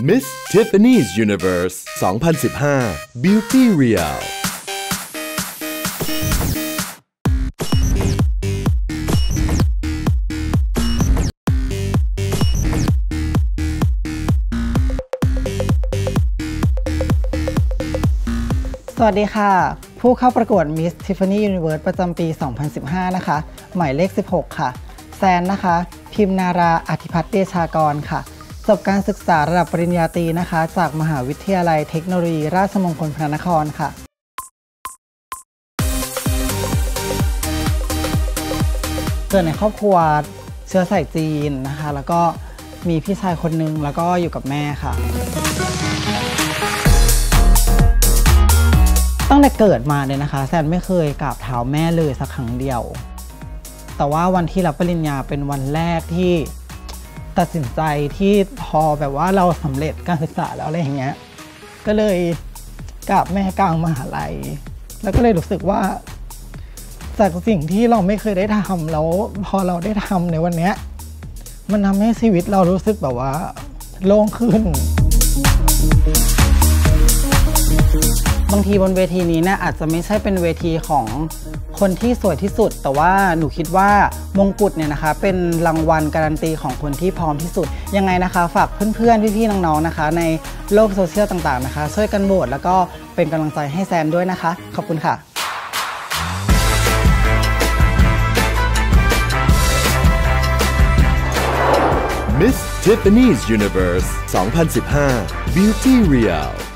Miss Tiffany's Universe 2015 Beauty Real สวัสดีค่ะ ผู้เข้าประกวด Miss Tiffany Universe ประจำปี 2015 นะคะ หมายเลข 16 ค่ะ แซนนะคะ พิมนาราอธิพัฒน์เดชากรค่ะ จบการศึกษาระดับปริญญาตรีนะคะ จากมหาวิทยาลัยเทคโนโลยี ราชมงคลพระนครค่ะเกิดในครอบครัวเชื้อสายจีนนะคะ แล้วก็มีพี่ชายคนนึงแล้วก็อยู่กับแม่ค่ะ ตั้งแต่เกิดมาเนี่ยนะคะ แซนไม่เคยกราบเท้าแม่เลยสักครั้งเดียว แต่ว่าวันที่รับปริญญาเป็นวันแรกที่ ตัดสินใจที่พอแบบว่าเราสำเร็จการศึกษาแล้วอะไรอย่างเงี้ย ก็เลยกลับแม่กลางมหาลัย แล้วก็เลยรู้สึกว่า จากสิ่งที่เราไม่เคยได้ทำแล้วพอเราได้ทำในวันเนี้ยมันทำให้ชีวิตเรารู้สึกแบบว่า โล่งขึ้น บางทีบนเวทีนี้เนี่ยอาจจะไม่ใช่เป็นเวทีของคนที่สวยที่สุด แต่ว่าหนูคิดว่ามงกุฎเนี่ยนะคะ เป็นรางวัลการันตีของคนที่พร้อมที่สุด ยังไงนะคะฝากเพื่อนๆพี่ๆน้องๆนะคะ ในโลกโซเชียลต่างๆนะคะ ช่วยกันโหวตแล้วก็เป็นกำลังใจให้แซนด้วยนะคะ ขอบคุณค่ะ Miss Tiffany's Universe 2015 Beauty Real